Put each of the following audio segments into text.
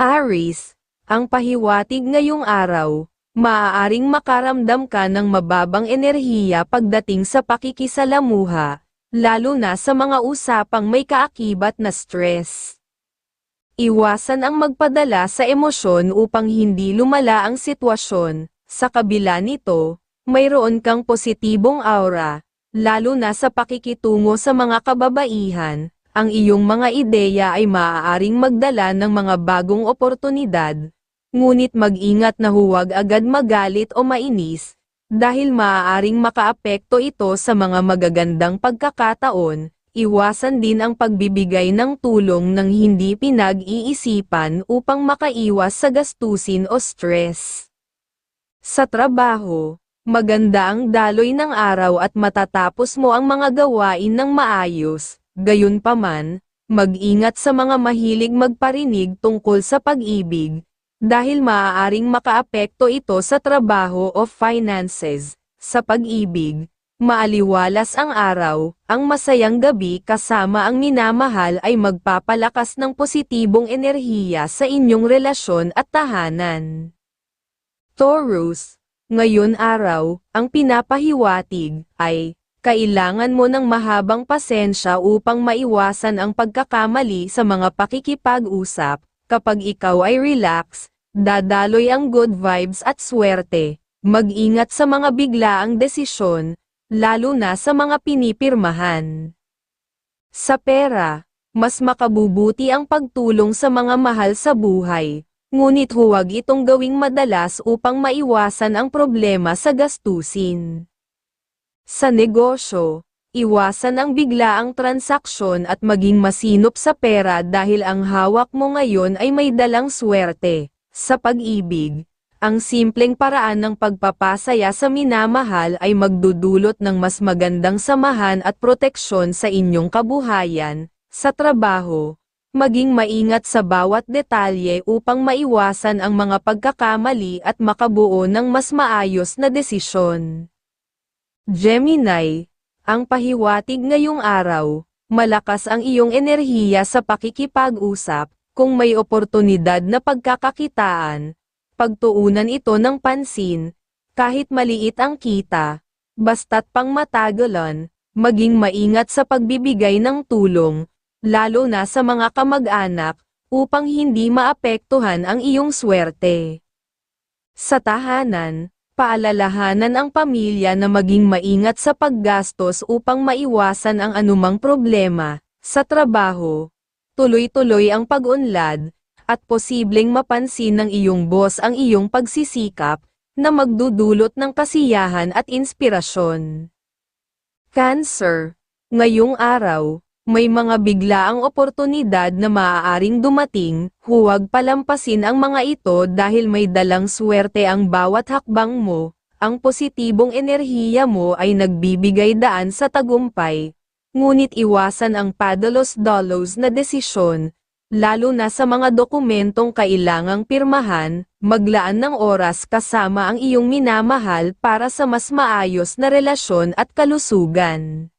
Aris, ang pahiwatig ngayong araw, maaaring makaramdam ka ng mababang enerhiya pagdating sa pakikisalamuha, lalo na sa mga usapang may kaakibat na stress. Iwasan ang magpadala sa emosyon upang hindi lumala ang sitwasyon, sa kabila nito, mayroon kang positibong aura, lalo na sa pakikitungo sa mga kababaihan, ang iyong mga ideya ay maaaring magdala ng mga bagong oportunidad, ngunit mag-ingat na huwag agad magalit o mainis, dahil maaaring makaapekto ito sa mga magagandang pagkakataon, iwasan din ang pagbibigay ng tulong ng hindi pinag-iisipan upang makaiwas sa gastusin o stress. Sa trabaho, maganda ang daloy ng araw at matatapos mo ang mga gawain ng maayos, gayunpaman, mag-ingat sa mga mahilig magparinig tungkol sa pag-ibig, dahil maaaring makaapekto ito sa trabaho o finances. Sa pag-ibig, maaliwalas ang araw, ang masayang gabi kasama ang minamahal ay magpapalakas ng positibong enerhiya sa inyong relasyon at tahanan. Taurus, ngayon araw, ang pinapahiwatig ay, kailangan mo ng mahabang pasensya upang maiwasan ang pagkakamali sa mga pakikipag-usap, kapag ikaw ay relax, dadaloy ang good vibes at swerte. Mag-ingat sa mga biglaang desisyon, lalo na sa mga pinipirmahan. Sa pera, mas makabubuti ang pagtulong sa mga mahal sa buhay, ngunit huwag itong gawing madalas upang maiwasan ang problema sa gastusin. Sa negosyo, iwasan ang biglaang transaksyon at maging masinop sa pera dahil ang hawak mo ngayon ay may dalang swerte. Sa pag-ibig, ang simpleng paraan ng pagpapasaya sa minamahal ay magdudulot ng mas magandang samahan at proteksyon sa inyong kabuhayan, sa trabaho, maging maingat sa bawat detalye upang maiwasan ang mga pagkakamali at makabuo ng mas maayos na desisyon. Gemini, ang pahiwatig ngayong araw, malakas ang iyong enerhiya sa pakikipag-usap, kung may oportunidad na pagkakakitaan, pagtuunan ito ng pansin, kahit maliit ang kita, basta't pang matagalan, maging maingat sa pagbibigay ng tulong, lalo na sa mga kamag-anak, upang hindi maapektuhan ang iyong swerte. Sa tahanan, paalalahanan ang pamilya na maging maingat sa paggastos upang maiwasan ang anumang problema, sa trabaho, tuloy-tuloy ang pag-unlad, at posibleng mapansin ng iyong boss ang iyong pagsisikap, na magdudulot ng kasiyahan at inspirasyon. Cancer, ngayong araw, may mga biglaang oportunidad na maaaring dumating, huwag palampasin ang mga ito dahil may dalang swerte ang bawat hakbang mo, ang positibong enerhiya mo ay nagbibigay daan sa tagumpay, ngunit iwasan ang padalos-dalos na desisyon, lalo na sa mga dokumentong kailangang pirmahan, maglaan ng oras kasama ang iyong minamahal para sa mas maayos na relasyon at kalusugan.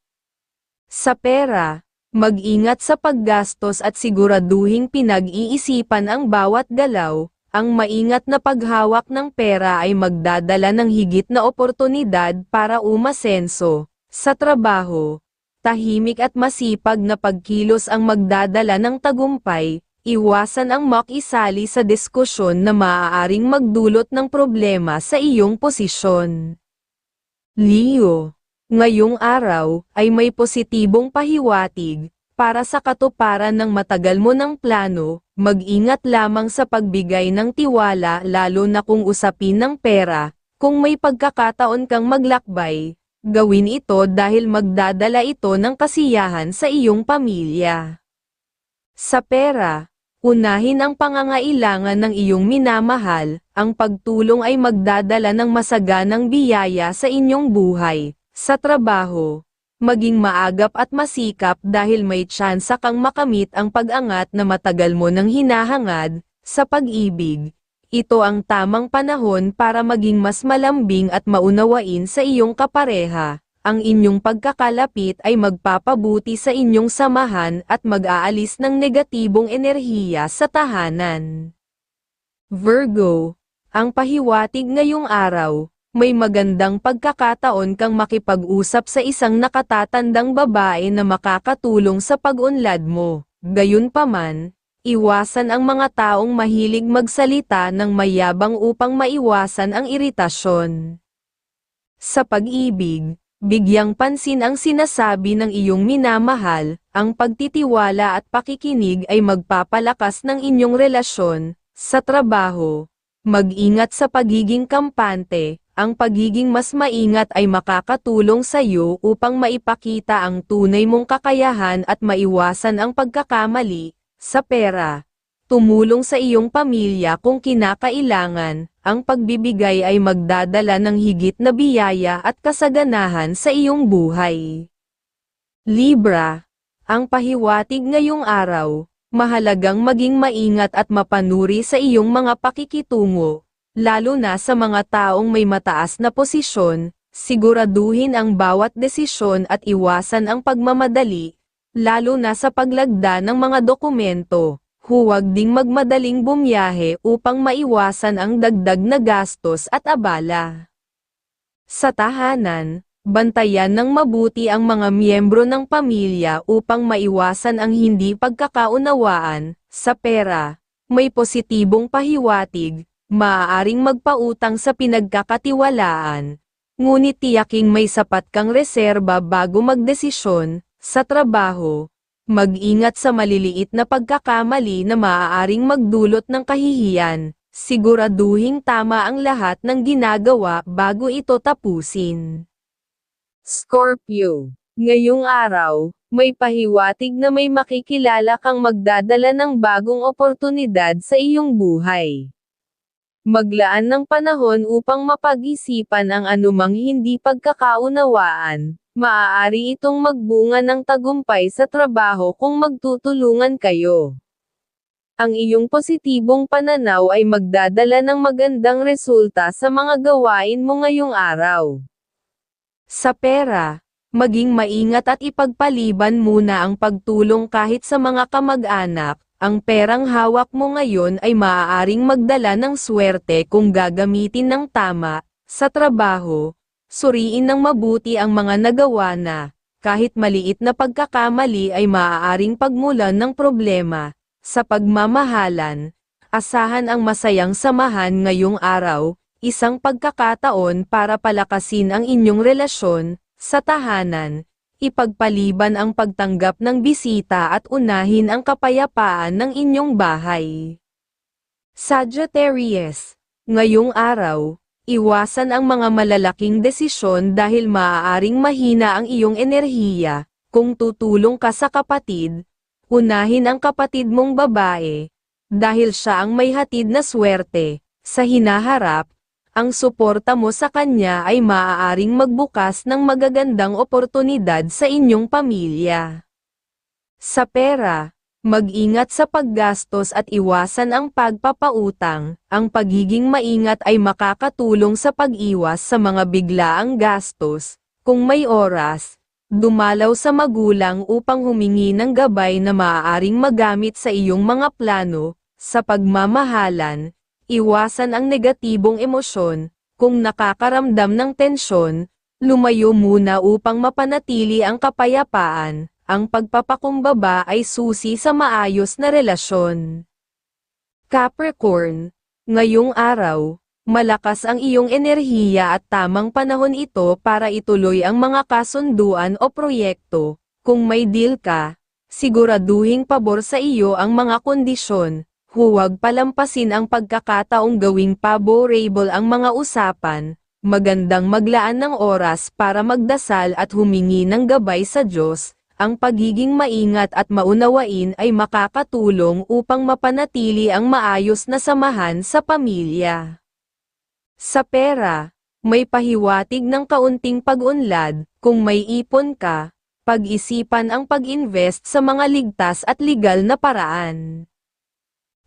Sa pera, mag-ingat sa paggastos at siguraduhing pinag-iisipan ang bawat galaw, ang maingat na paghawak ng pera ay magdadala ng higit na oportunidad para umasenso. Sa trabaho, tahimik at masipag na pagkilos ang magdadala ng tagumpay, iwasan ang makisali sa diskusyon na maaaring magdulot ng problema sa iyong posisyon. Leo, ngayong araw ay may positibong pahiwatig, para sa katuparan ng matagal mo ng plano, mag-ingat lamang sa pagbigay ng tiwala lalo na kung usapin ng pera, kung may pagkakataon kang maglakbay, Gawin ito dahil magdadala ito ng kasiyahan sa iyong pamilya. Sa pera, unahin ang pangangailangan ng iyong minamahal, ang pagtulong ay magdadala ng masaganang biyaya sa inyong buhay. Sa trabaho, maging maagap at masikap dahil may tsansa kang makamit ang pag-angat na matagal mo nang hinahangad, sa pag-ibig, ito ang tamang panahon para maging mas malambing at maunawain sa iyong kapareha. Ang inyong pagkakalapit ay magpapabuti sa inyong samahan at mag-aalis ng negatibong enerhiya sa tahanan. Virgo, ang pahiwatig ngayong araw, may magandang pagkakataon kang makipag-usap sa isang nakatatandang babae na makakatulong sa pag-unlad mo. Gayunpaman, iwasan ang mga taong mahilig magsalita ng mayabang upang maiwasan ang iritasyon. Sa pag-ibig, bigyang pansin ang sinasabi ng iyong minamahal, ang pagtitiwala at pakikinig ay magpapalakas ng inyong relasyon, sa trabaho. Mag-ingat sa pagiging kampante, ang pagiging mas maingat ay makakatulong sa iyo upang maipakita ang tunay mong kakayahan at maiwasan ang pagkakamali, sa pera. Tumulong sa iyong pamilya kung kinakailangan, ang pagbibigay ay magdadala ng higit na biyaya at kasaganahan sa iyong buhay. Libra, ang pahiwatig ngayong araw, mahalagang maging maingat at mapanuri sa iyong mga pakikitungo, lalo na sa mga taong may mataas na posisyon, siguraduhin ang bawat desisyon at iwasan ang pagmamadali, lalo na sa paglagda ng mga dokumento. Huwag ding magmadaling bumiyahe upang maiwasan ang dagdag na gastos at abala. Sa tahanan, bantayan ng mabuti ang mga miyembro ng pamilya upang maiwasan ang hindi pagkakaunawaan, sa pera, may positibong pahiwatig, maaaring magpautang sa pinagkakatiwalaan, ngunit tiyaking may sapat kang reserba bago magdesisyon, sa trabaho, mag-ingat sa maliliit na pagkakamali na maaaring magdulot ng kahihiyan, siguraduhing tama ang lahat ng ginagawa bago ito tapusin. Scorpio, ngayong araw, may pahiwatig na may makikilala kang magdadala ng bagong oportunidad sa iyong buhay. Maglaan ng panahon upang mapag-isipan ang anumang hindi pagkakaunawaan, maaari itong magbunga ng tagumpay sa trabaho kung magtutulungan kayo. Ang iyong positibong pananaw ay magdadala ng magandang resulta sa mga gawain mo ngayong araw. Sa pera, maging maingat at ipagpaliban muna ang pagtulong kahit sa mga kamag-anak, ang perang hawak mo ngayon ay maaaring magdala ng swerte kung gagamitin ng tama, sa trabaho, suriin ng mabuti ang mga nagawa na, kahit maliit na pagkakamali ay maaaring pagmulan ng problema, sa pagmamahalan, asahan ang masayang samahan ngayong araw, isang pagkakataon para palakasin ang inyong relasyon, sa tahanan, ipagpaliban ang pagtanggap ng bisita at unahin ang kapayapaan ng inyong bahay. Sagittarius, ngayong araw, Iwasan ang mga malalaking desisyon dahil maaaring mahina ang iyong enerhiya, kung tutulong ka sa kapatid, unahin ang kapatid mong babae, dahil siya ang may hatid na swerte, sa hinaharap, ang suporta mo sa kanya ay maaaring magbukas ng magagandang oportunidad sa inyong pamilya. Sa pera, Mag-ingat sa paggastos at iwasan ang pagpapautang. Ang pagiging maingat ay makakatulong sa pag-iwas sa mga biglaang gastos. Kung may oras, dumalaw sa magulang upang humingi ng gabay na maaaring magamit sa iyong mga plano. Sa pagmamahalan, iwasan ang negatibong emosyon. Kung nakakaramdam ng tensyon, lumayo muna upang mapanatili ang kapayapaan ang pagpapakumbaba ay susi sa maayos na relasyon. Capricorn, ngayong araw, malakas ang iyong enerhiya at tamang panahon ito para ituloy ang mga kasunduan o proyekto. Kung may deal ka, siguraduhing pabor sa iyo ang mga kondisyon, huwag palampasin ang pagkakataong gawing favorable ang mga usapan, magandang maglaan ng oras para magdasal at humingi ng gabay sa Diyos, ang pagiging maingat at maunawain ay makakatulong upang mapanatili ang maayos na samahan sa pamilya. Sa pera, may pahiwatig ng kaunting pag-unlad, kung may ipon ka, pag-isipan ang pag-invest sa mga ligtas at legal na paraan.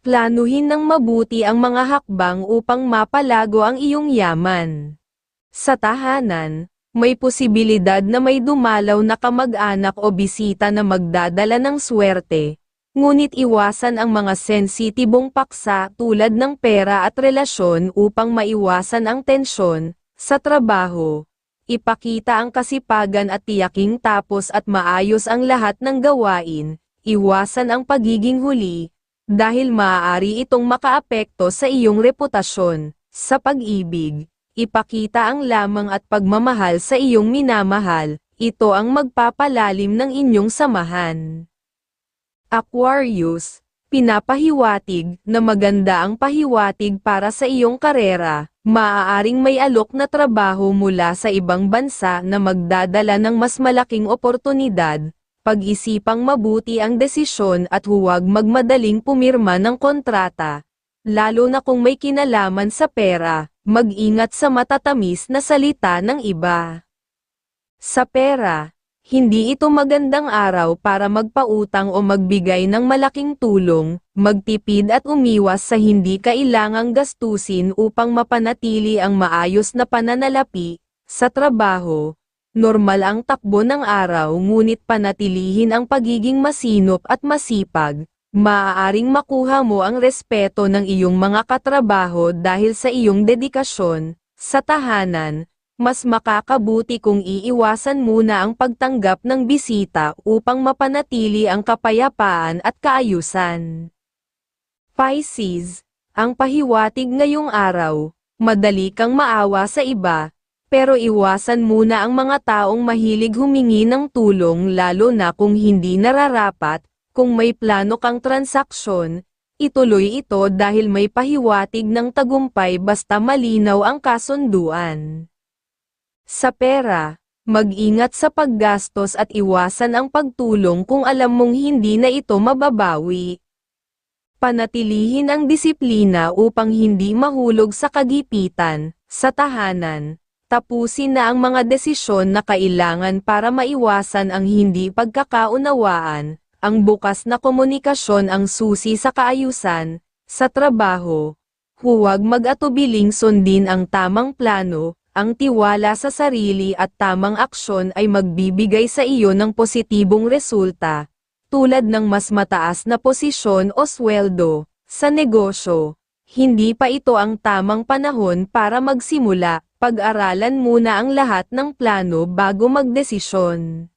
Planuhin ng mabuti ang mga hakbang upang mapalago ang iyong yaman. Sa tahanan, may posibilidad na may dumalaw na kamag-anak o bisita na magdadala ng swerte. Ngunit iwasan ang mga sensitibong paksa tulad ng pera at relasyon upang maiwasan ang tensyon sa trabaho. Ipakita ang kasipagan at tiyaking tapos at maayos ang lahat ng gawain, iwasan ang pagiging huli, dahil maaari itong makaapekto sa iyong reputasyon, sa pag-ibig. Ipakita ang lamang at pagmamahal sa iyong minamahal, ito ang magpapalalim ng inyong samahan. Aquarius, pinapahiwatig na maganda ang pahiwatig para sa iyong karera, maaaring may alok na trabaho mula sa ibang bansa na magdadala ng mas malaking oportunidad, pag-isipang mabuti ang desisyon at huwag magmadaling pumirma ng kontrata. Lalo na kung may kinalaman sa pera, mag-ingat sa matatamis na salita ng iba. Sa pera, hindi ito magandang araw para magpautang o magbigay ng malaking tulong, magtipid at umiwas sa hindi kailangang gastusin upang mapanatili ang maayos na pananalapi sa trabaho. Normal ang takbo ng araw ngunit panatilihin ang pagiging masinop at masipag. Maaaring makuha mo ang respeto ng iyong mga katrabaho dahil sa iyong dedikasyon sa tahanan mas makakabuti kung iiwasan muna ang pagtanggap ng bisita upang mapanatili ang kapayapaan at kaayusan. Pisces, ang pahiwatig ngayong araw, madali kang maawa sa iba, pero iwasan muna ang mga taong mahilig humingi ng tulong lalo na kung hindi nararapat, kung may plano kang transaksyon, ituloy ito dahil may pahiwatig ng tagumpay basta malinaw ang kasunduan. Sa pera, mag-ingat sa paggastos at iwasan ang pagtulong kung alam mong hindi na ito mababawi. Panatilihin ang disiplina upang hindi mahulog sa kagipitan, sa tahanan. Tapusin na ang mga desisyon na kailangan para maiwasan ang hindi pagkakaunawaan. Ang bukas na komunikasyon ang susi sa kaayusan, sa trabaho. Huwag mag-atubiling sundin ang tamang plano, ang tiwala sa sarili at tamang aksyon ay magbibigay sa iyo ng positibong resulta, tulad ng mas mataas na posisyon o sweldo, sa negosyo. Hindi pa ito ang tamang panahon para magsimula, pag-aralan muna ang lahat ng plano bago magdesisyon.